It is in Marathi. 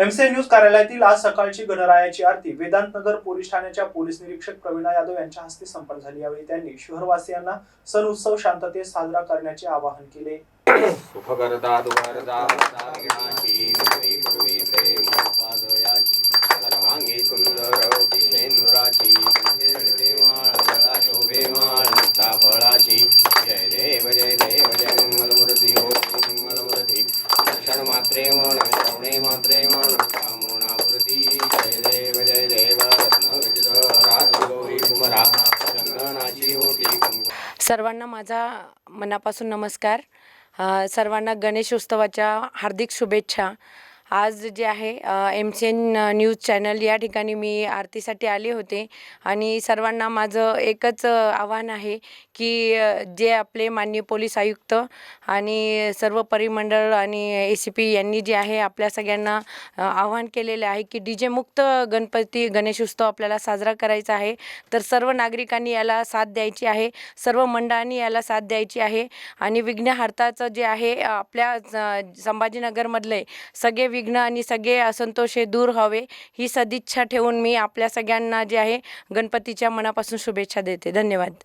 एमसी न्यूज कार्यालयातील आज सकाळची गणरायाची आरती वेदांत नगर पोलीस ठाण्याच्या पोलीस निरीक्षक प्रवीणा यादव यांच्या हस्ते संपन्न झाली. यावेळी त्यांनी शहरवासियांना सण उत्सव शांततेत साजरा करण्याचे आवाहन केले. सर्वांगी सुंदर. मात्रे म्हण श्रवणे मात्रे म्हण कामनापूर्ती जय देव जय देव रत्न गौरी कुमरा चंदनाची ओटी सर्वांना माझा मनापासून नमस्कार. सर्वांना गणेश उत्सवाच्या हार्दिक शुभेच्छा. आज जे आहे M C N news channel या ठिकाणी मी आरतीसाठी आले होते. आणि सर्वांना माझं एकच आव्हान आहे की जे आपले माननीय पोलीस आयुक्त आणि सर्व परिमंडळ आणि ए सी पी यांनी जे आहे आपल्या सगळ्यांना आव्हान केलेले आहे की डी जे मुक्त गणपती गणेश उत्सव आपल्याला साजरा करायचा आहे. तर सर्व नागरिकांनी याला साथ द्यायची आहे सर्व मंडळांनी याला साथ द्यायची आहे. आणि विघ्नहर्ताचं जे आहे आपल्या संभाजीनगरमधले सगळे विघ्न आणि सगळे असंतोष हे दूर व्हावे ही सदिच्छा ठेवून मी आपल्या सगळ्यांना जे आहे गणपतीच्या मनापासून शुभेच्छा देते. धन्यवाद.